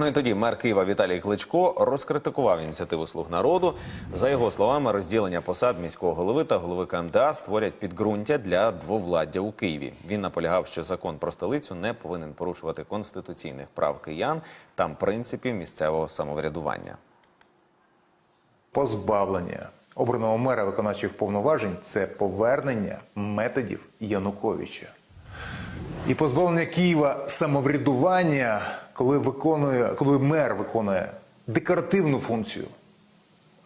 Ну і тоді мер Києва Віталій Кличко розкритикував ініціативу слуг народу. За його словами, розділення посад міського голови та голови КМДА створять підґрунтя для двовладдя у Києві. Він наполягав, що закон про столицю не повинен порушувати конституційних прав киян та принципів місцевого самоврядування. позбавлення обраного мера виконавчих повноважень це повернення методів Януковича. І позбавлення Києва самоврядування, коли виконує, коли мер виконує декоративну функцію,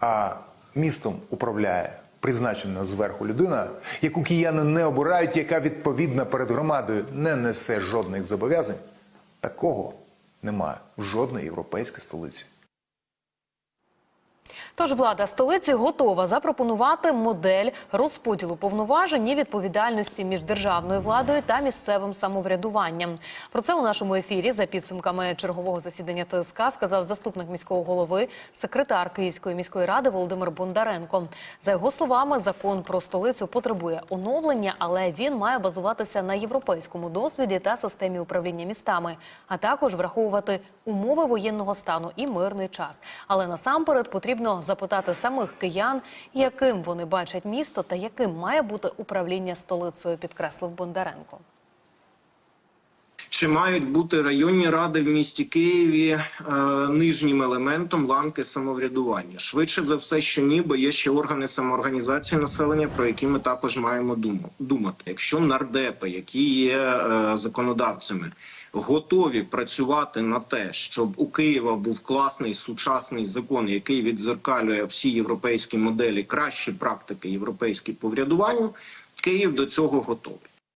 а містом управляє призначена зверху людина, яку кияни не обирають, яка відповідна перед громадою не несе жодних зобов'язань, такого немає в жодної європейській столиці. Тож влада столиці готова запропонувати модель розподілу повноважень і відповідальності між державною владою та місцевим самоврядуванням. Про це у нашому ефірі за підсумками чергового засідання ТСК сказав заступник міського голови, секретар Київської міської ради Володимир Бондаренко. За його словами, закон про столицю потребує оновлення, але він має базуватися на європейському досвіді та системі управління містами, а також враховувати умови воєнного стану і мирний час. Але насамперед потрібно запитати самих киян, яким вони бачать місто та яким має бути управління столицею, підкреслив Бондаренко. Чи мають бути районні ради в місті Києві е, нижнім елементом ланки самоврядування? Швидше за все, що ні, бо є ще органи самоорганізації населення, про які ми також маємо думати. Якщо нардепи, які є е, законодавцями, готові працювати на те, щоб у Києва був класний сучасний закон, який відзеркалює всі європейські моделі, кращі практики європейські по врядуванню, Київ до цього готовий.